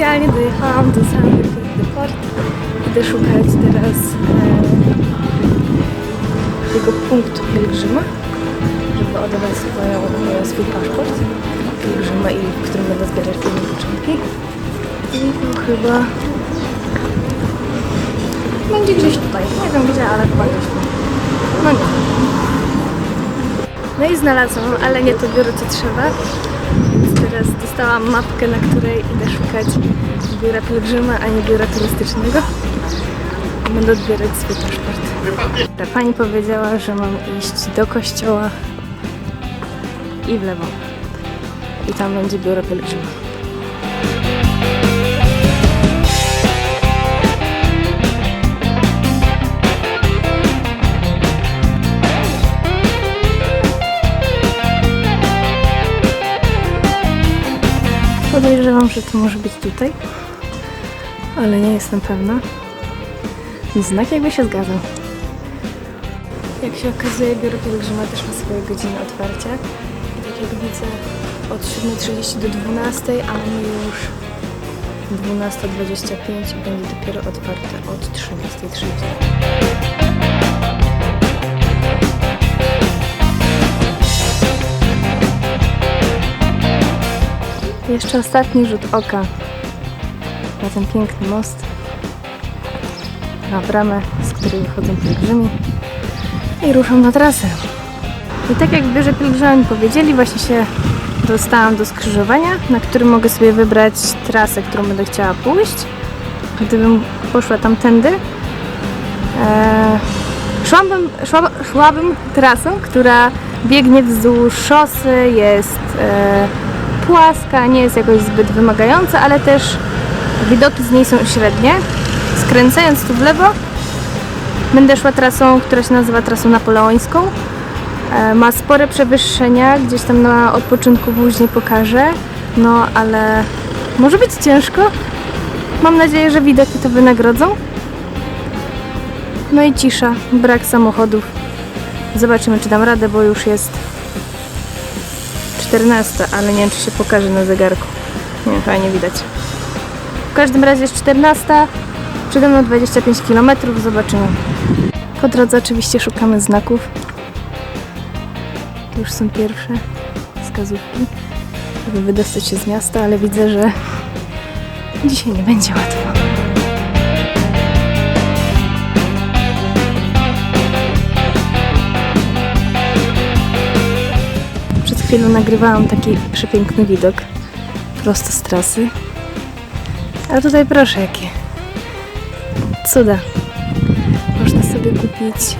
specjalnie dojechałam do piękny port. Idę szukać teraz e, jego punktu pielgrzyma, żeby odebrać swoją, e, swój paszport pielgrzyma i w którym będę zbierać pilne początki. I chyba będzie gdzieś tutaj. Nie wiem gdzie, ale chyba gdzieś tu. No nie. No i znalazłam, ale nie to biuro co trzeba. Teraz dostałam mapkę, na której idę szukać biura pielgrzyma, a nie biura turystycznego. Będę odbierać swój paszport. Ta pani powiedziała, że mam iść do kościoła i w lewo. I tam będzie biuro pielgrzyma. Że to może być tutaj, ale nie jestem pewna. Znak jakby się zgadzał. Jak się okazuje, biuro pielgrzyma też ma swoje godziny otwarcia. I tak jak widzę, od 7.30 do 12.00, a mamy już 12.25 i będzie dopiero otwarte od 13.30. Jeszcze ostatni rzut oka na ten piękny most, na bramę, z której wychodzą pielgrzymi i ruszam na trasę. I tak jak w biurze pielgrzymem powiedzieli, właśnie się dostałam do skrzyżowania, na którym mogę sobie wybrać trasę, którą będę chciała pójść. Gdybym poszła tamtędy, e, szłabym, szła, szłabym trasą, która biegnie wzdłuż szosy, jest e, płaska, nie jest jakoś zbyt wymagająca, ale też widoki z niej są średnie. Skręcając tu w lewo, będę szła trasą, która się nazywa trasą napoleońską. E, Ma spore przewyższenia, gdzieś tam na odpoczynku później pokażę, no ale może być ciężko. Mam nadzieję, że widoki to wynagrodzą. No i cisza, brak samochodów. Zobaczymy, czy dam radę, bo już jest 14, ale nie wiem, czy się pokaże na zegarku. Nie chyba nie widać. W każdym razie jest 14, przede mną 25 km, zobaczymy. Po drodze oczywiście szukamy znaków. Tu już są pierwsze wskazówki, żeby wydostać się z miasta, ale widzę, że dzisiaj nie będzie łatwo. Chwilą nagrywałam taki przepiękny widok prosto z trasy. A tutaj proszę jakie cuda. Można sobie kupić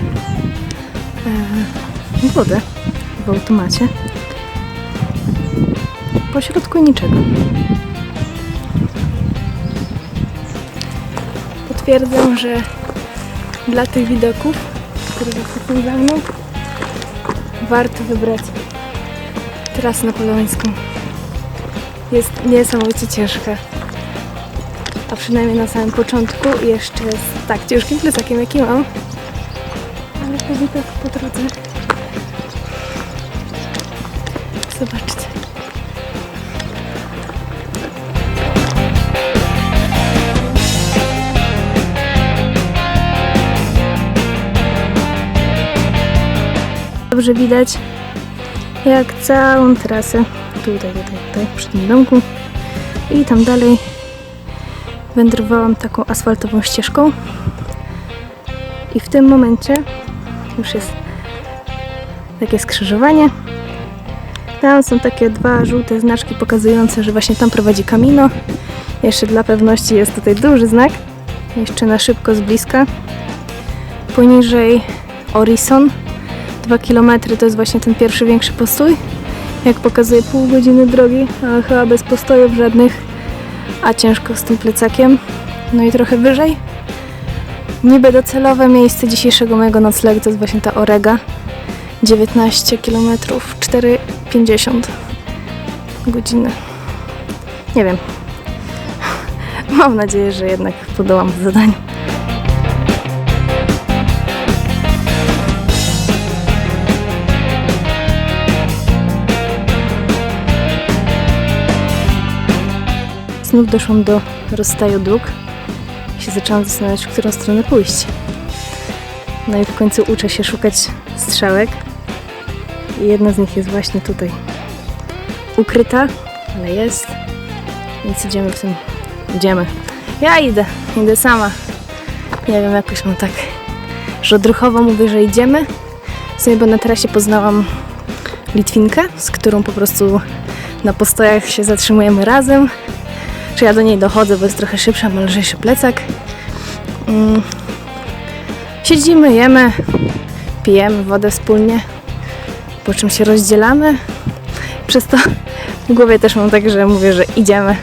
e, wodę w automacie. Po środku niczego. Potwierdzam, że dla tych widoków, które są za mną, warto wybrać trasę napoleońską. Jest niesamowicie ciężka. A przynajmniej na samym początku jeszcze z tak ciężkim plecakiem jaki mam. Ale po widok po drodze. Zobaczcie. Dobrze widać jak całą trasę. Tutaj, tutaj, tutaj przy tym domku. I tam dalej wędrowałam taką asfaltową ścieżką. I w tym momencie już jest takie skrzyżowanie. Tam są takie dwa żółte znaczki pokazujące, że właśnie tam prowadzi Camino jeszcze dla pewności jest tutaj duży znak. Jeszcze na szybko z bliska. Poniżej Orison 2 km to jest właśnie ten pierwszy większy postój. Jak pokazuje pół godziny drogi, a chyba bez postojów żadnych, a ciężko z tym plecakiem. No i trochę wyżej. Niby docelowe miejsce dzisiejszego mojego noclegu to jest właśnie ta Orega. 19 km, 4,50 godziny. Nie wiem. Mam nadzieję, że jednak podołam zadaniu. Znów doszłam do rozstaju dróg i się zaczęłam zastanawiać, w którą stronę pójść. No i w końcu uczę się szukać strzałek. I jedna z nich jest właśnie tutaj. Ukryta, ale jest. Więc idziemy w tym. Idziemy. Ja idę. Idę sama. Nie wiem, jakoś mam tak, że odruchowo mówię, że idziemy. W sumie, bo na trasie poznałam Litwinkę, z którą po prostu na postojach się zatrzymujemy razem. Czy ja do niej dochodzę, bo jest trochę szybsza, ma lżejszy plecak. Mm. Siedzimy, jemy, pijemy wodę wspólnie, po czym się rozdzielamy. Przez to w głowie też mam tak, że mówię, że idziemy,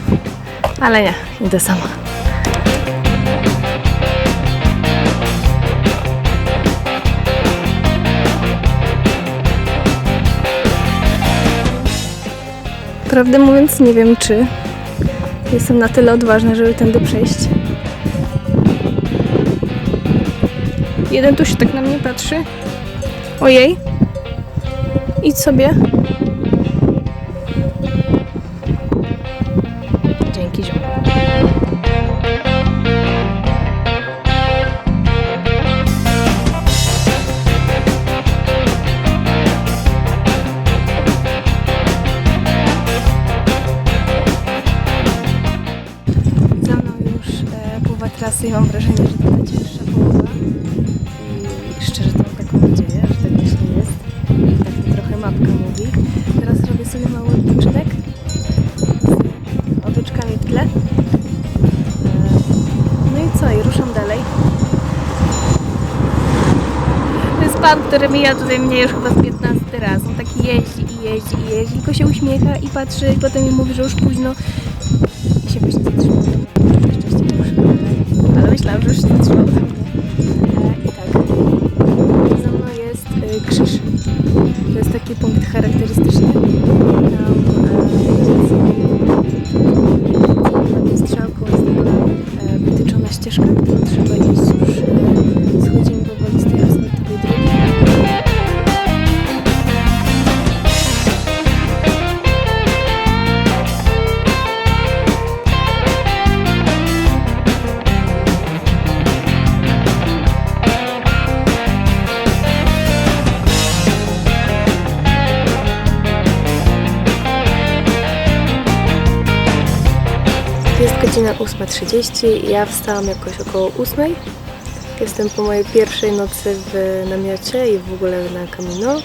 ale nie, idę sama. Prawdę mówiąc, nie wiem, czy jestem na tyle odważna, żeby tędy przejść. Jeden tu się tak na mnie patrzy. Ojej. Idź sobie. Trasy i mam wrażenie, że to ta cięższa połowa. I szczerze to mam taką nadzieję, że tak właśnie jest. Tak to trochę mapka mówi. Teraz robię sobie mały odpoczynek z owieczkami w tle. E, No i co? I ruszam dalej. To jest pan, który mija tutaj mnie już chyba z 15 raz. On taki jeździ i jeździ i jeździ, tylko się uśmiecha i patrzy i potem mi mówi, że już późno i się właśnie zatrzymał. Myślałam, że już się zatrzymał do mnie. I tak, za mną jest e, krzyż. To jest taki punkt charakterystyczny. Tam Jest godzina 8.30, ja wstałam jakoś około 8.00. Jestem po mojej pierwszej nocy w namiocie i w ogóle na Camino.